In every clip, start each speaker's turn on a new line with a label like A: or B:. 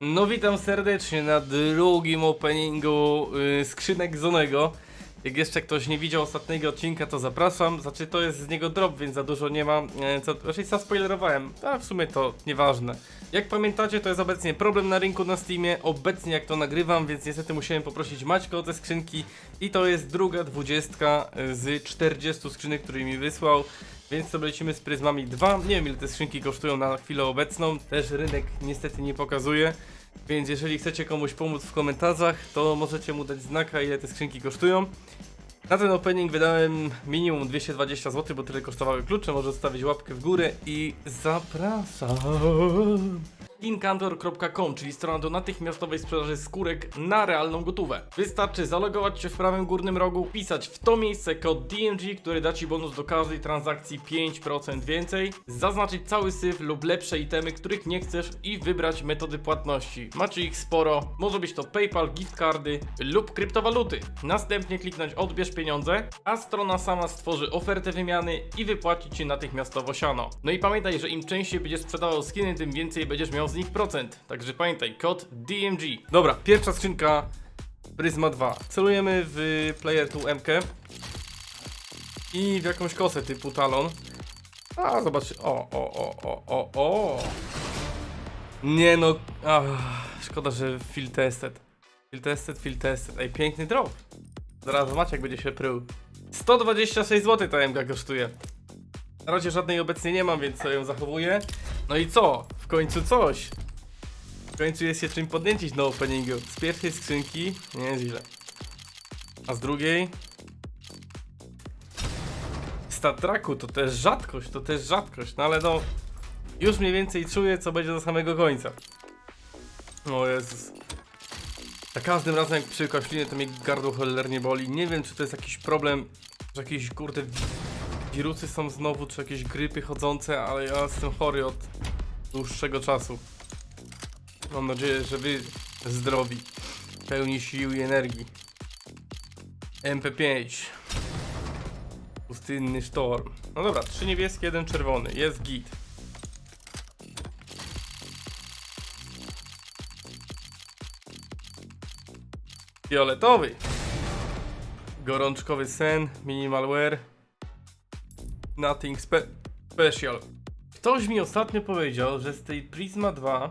A: No witam serdecznie na drugim openingu y, skrzynek Zonego. Jak jeszcze ktoś nie widział ostatniego odcinka, to zapraszam. Znaczy to jest z niego drop, więc za dużo nie ma. E, co, raczej zaspoilerowałem, a w sumie to nieważne. Jak pamiętacie, to jest obecnie problem na rynku na Steamie. Obecnie jak to nagrywam, więc niestety musiałem poprosić Maćka o te skrzynki. I to jest druga dwudziestka y, z 40 skrzynek, które mi wysłał. Więc sobie lecimy z pryzmami 2. Nie wiem ile te skrzynki kosztują na chwilę obecną. Też rynek niestety nie pokazuje. Więc jeżeli chcecie komuś pomóc w komentarzach, to możecie mu dać znaka ile te skrzynki kosztują. Na ten opening wydałem minimum 220 zł, bo tyle kosztowały klucze. Może zostawić łapkę w górę i zapraszam. Inkantor.com, czyli strona do natychmiastowej sprzedaży skórek na realną gotówę. Wystarczy zalogować się w prawym górnym rogu, wpisać w to miejsce kod DMG, który da Ci bonus do każdej transakcji 5% więcej, zaznaczyć cały syf lub lepsze itemy, których nie chcesz i wybrać metody płatności. Macie ich sporo, może być to PayPal, gift cardy lub kryptowaluty. Następnie kliknąć odbierz pieniądze, a strona sama stworzy ofertę wymiany i wypłaci Ci natychmiastowo siano. No i pamiętaj, że im częściej będziesz sprzedawał skiny, tym więcej będziesz miał z nich procent. Także pamiętaj, kod DMG. Dobra, pierwsza skrzynka Prisma 2. Celujemy w Player 2 MK i w jakąś kosę typu talon. A, zobacz. O, o, o, o, o, o. Nie no. Ach, szkoda, że field tested. Field tested, field tested. Ej, piękny drop. Zaraz Maciek będzie się prył. 126 zł ta MK kosztuje. Na razie żadnej obecnie nie mam, więc sobie ją zachowuję. No i co? Końcu coś. W końcu jest się czym podniecić na openingu. Z pierwszej skrzynki nie źle. A z drugiej Statraku to też rzadkość, to też rzadkość, no ale no już mniej więcej czuję co będzie do samego końca. O Jezus. Za każdym razem jak przy koślinie to mnie gardło cholernie boli. Nie wiem czy to jest jakiś problem, że jakieś kurde wi- wirusy są znowu, czy jakieś grypy chodzące, ale ja jestem chory od dłuższego czasu. Mam nadzieję, że wy zdrowi, pełni sił i energii. MP5 Pustynny sztorm. No dobra, trzy niebieskie, jeden czerwony. Jest git. Fioletowy. Gorączkowy sen, minimalware. Nothing spe special. Ktoś mi ostatnio powiedział, że z tej Prisma 2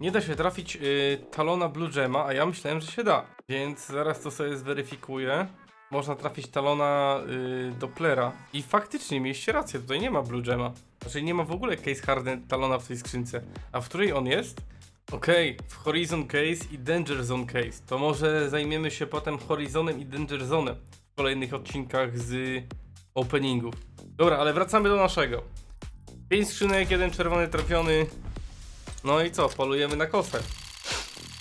A: nie da się trafić y, talona Blue Gemma, a ja myślałem, że się da. Więc zaraz to sobie zweryfikuję. Można trafić talona y, Dopplera. I faktycznie mieliście rację, tutaj nie ma Blue Gemma. Znaczy nie ma w ogóle case harden talona w tej skrzynce. A w której on jest? Okej, w Horizon Case i Danger Zone Case. To może zajmiemy się potem Horizonem i Danger Zone'em w kolejnych odcinkach z openingów. Dobra, ale wracamy do naszego. 5 skrzynek, jeden czerwony trafiony. No i co, polujemy na kosę.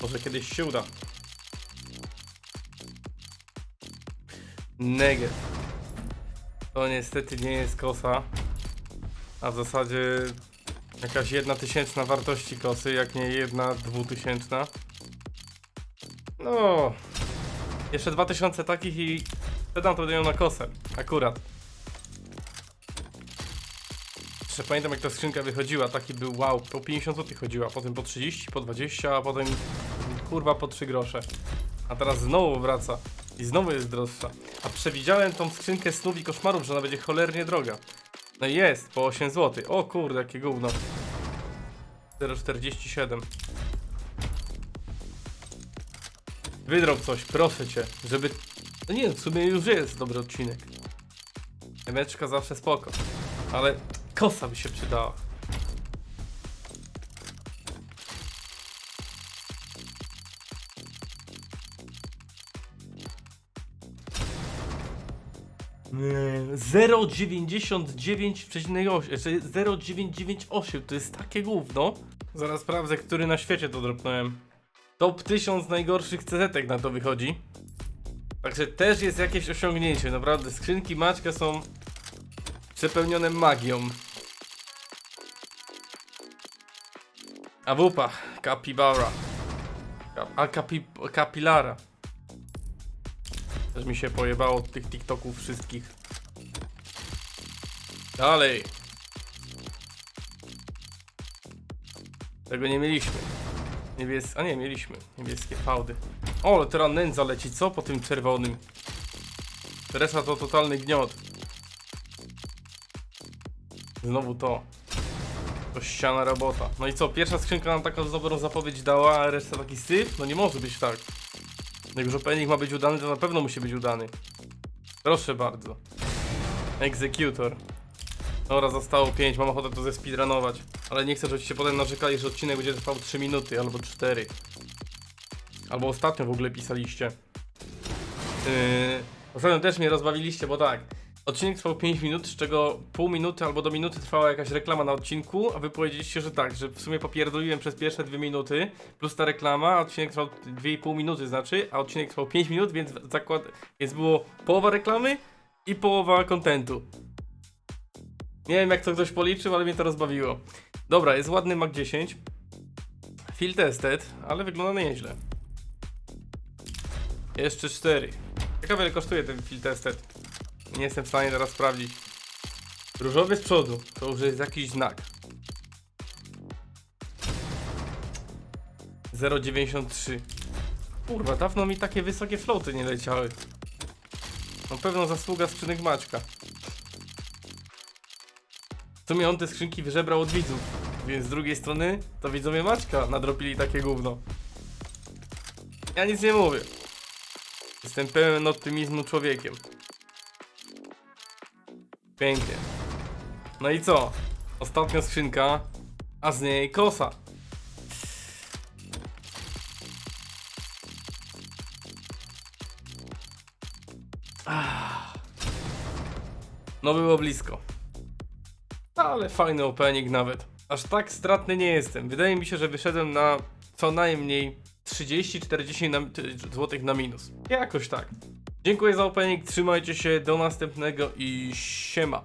A: Może kiedyś się uda. Neget. To niestety nie jest kosa. A w zasadzie jakaś jedna tysięczna wartości kosy, jak nie jedna dwutysięczna. No. Jeszcze 2000 takich i sprzedam to ją na kosę. Akurat. Jeszcze pamiętam jak ta skrzynka wychodziła, taki był wow, po 50 zł chodziła, potem po 30, po 20, a potem kurwa po 3 grosze. A teraz znowu wraca i znowu jest droższa. A przewidziałem tą skrzynkę snów i koszmarów, że ona będzie cholernie droga. No i jest, po 8 zł. O kurde, jakie gówno. 0,47 Wydrop coś, proszę cię, żeby... No nie, w sumie już jest dobry odcinek. Emeczka zawsze spoko. Ale kosa by się przydała. Nie, 0,99,8 znaczy 0,998 to jest takie gówno. Zaraz sprawdzę, który na świecie to dropnąłem. Top 1000 najgorszych CZ na to wychodzi. Także też jest jakieś osiągnięcie, naprawdę. Skrzynki Maćka są przepełnione magią. A wupa, Capybara. Ka- A kapi, Kapilara. Też mi się pojebało od tych TikToków wszystkich. Dalej. Tego nie mieliśmy. Niebies... A nie, mieliśmy. Niebieskie fałdy. O, ale teraz nędza leci, co? Po tym czerwonym. Reszta to totalny gniot. Znowu to. To ściana robota. No i co, pierwsza skrzynka nam taką dobrą zapowiedź dała, a reszta taki syf? No nie może być tak. Jak już opening ma być udany, to na pewno musi być udany. Proszę bardzo. Executor. Dobra, zostało 5, mam ochotę to zespeedrunować. Ale nie chcę, żebyście potem narzekali, że odcinek będzie trwał 3 minuty albo 4. Albo ostatnio w ogóle pisaliście. Yy, ostatnio też mnie rozbawiliście, bo tak. Odcinek trwał 5 minut, z czego pół minuty albo do minuty trwała jakaś reklama na odcinku, a wy powiedzieliście, że tak, że w sumie popierdoliłem przez pierwsze 2 minuty, plus ta reklama, a odcinek trwał 2,5 minuty znaczy, a odcinek trwał 5 minut, więc zakład, więc było połowa reklamy i połowa kontentu. Nie wiem jak to ktoś policzył, ale mnie to rozbawiło. Dobra, jest ładny Mac 10. Field tested, ale wygląda nieźle. Jeszcze 4. Ciekawe ile kosztuje ten field tested. Nie jestem w stanie teraz sprawdzić. Różowy z przodu, to już jest jakiś znak. 0,93 Kurwa, dawno mi takie wysokie floaty nie leciały. Na pewno zasługa skrzynek Maćka. W sumie on te skrzynki wyżebrał od widzów, więc z drugiej strony to widzowie Maćka nadropili takie gówno. Ja nic nie mówię. Jestem pełen optymizmu człowiekiem. Pięknie. No i co? Ostatnia skrzynka, a z niej kosa. No było blisko. Ale fajny opening nawet. Aż tak stratny nie jestem. Wydaje mi się, że wyszedłem na co najmniej 30-40 na, ty- złotych na minus. Jakoś tak. Dziękuję za opening, trzymajcie się, do następnego i siema.